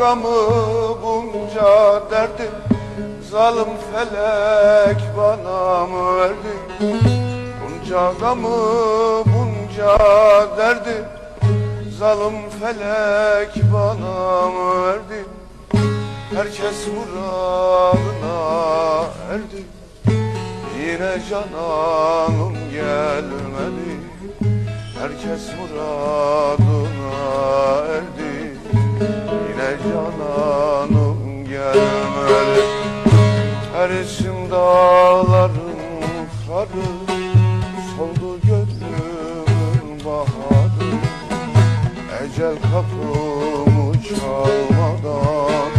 Gamı bunca derdi Zalim felek bana mı verdi? Bunca gamı bunca derdi Zalim felek bana verdi Herkes muradına erdi. Yine cananım gelmedi. Herkes muradına erdi. Yine cananım gelmedi. Erisin dağların karı Soldu gönlümün baharı Ecel kapımı çalmadan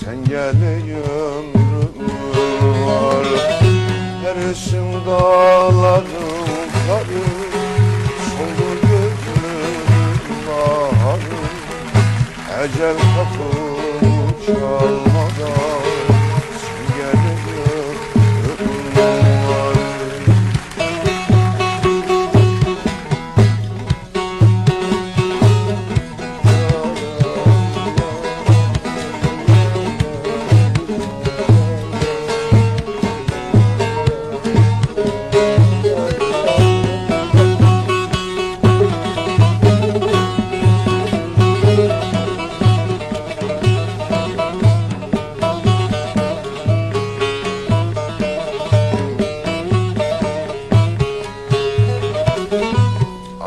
Sen gele ömrüm var. Erisin dağların karı Soldu gözümün baharı Ecel kapımı çalmadan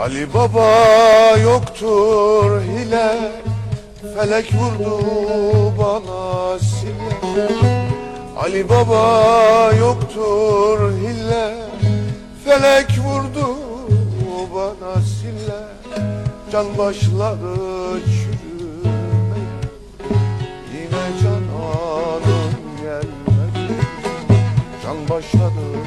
Ali Baba yoktur hile Felek vurdu bana sile. Ali Baba yoktur hile Felek vurdu bana sile. Can başladı çürümeye Yine cananım gelmedi Can başladı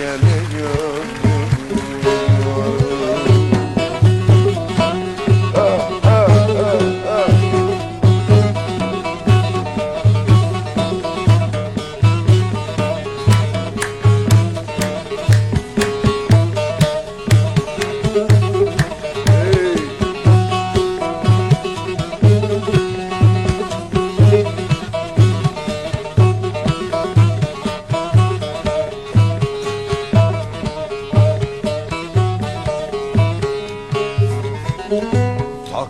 Sen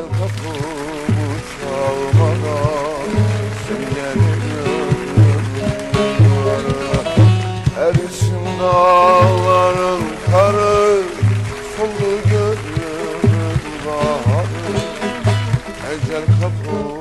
Gel kapımı çalmadan Söyle Her içim dağların karı Soldu görürüm baharı Ecel kapımı